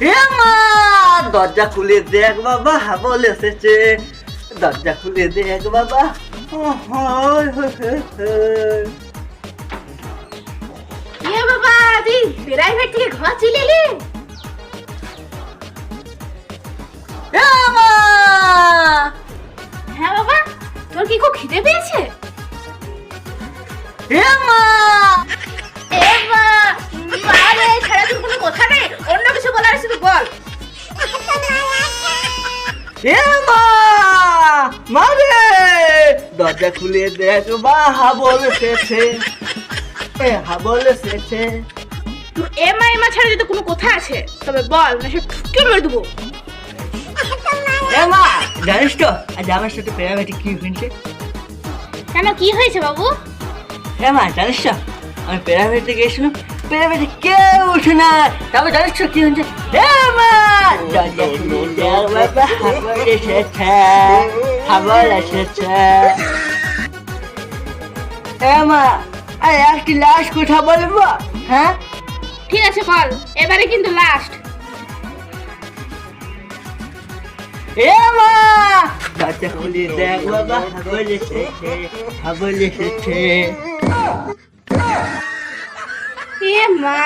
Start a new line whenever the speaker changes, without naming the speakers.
এ মা দরজা খুলে দেখ বাবা হাবল এসেছে। দরজা খুলে দেখ বাবা।
এ বাবা তুই প্রাইভেট থেকে ঘর চলে এলি? হ্যাঁ বাবা তোর কি খুব খিদে পেয়েছে?
এ মা!
এ মা
মারে দরজা খুলে দেখ বা হাবল এসেছে এ হাবল এসেছে
তুই এমা এমা ছাড়া যদি কোনো কথা আছে তবে বল না সে ঠুকে মেরে দেবো।
এ মা জানিস তো আজ আমার সাথে প্রেমাটি কি হয়েছে?
কেন কি হয়েছে বাবু?
হ্যাঁ মা জানিস তো আমি প্যারামেটে গেছিলাম প্যারামেটে কেউ উঠে না। তারপর জানিস কি হচ্ছে হ্যাঁ মা দরজা খুলে দেখ বাবা হাবল এসেছে হাবল এসেছে। হ্যাঁ মা আরে একটি লাশ কোথা বলব? হ্যাঁ?
ঠিক আছে বল? এবারে কিন্তু লাস্ট
এ মা দরজা খুলে দেখ বাবা হাবল এসেছে হাবল এসেছে।
মা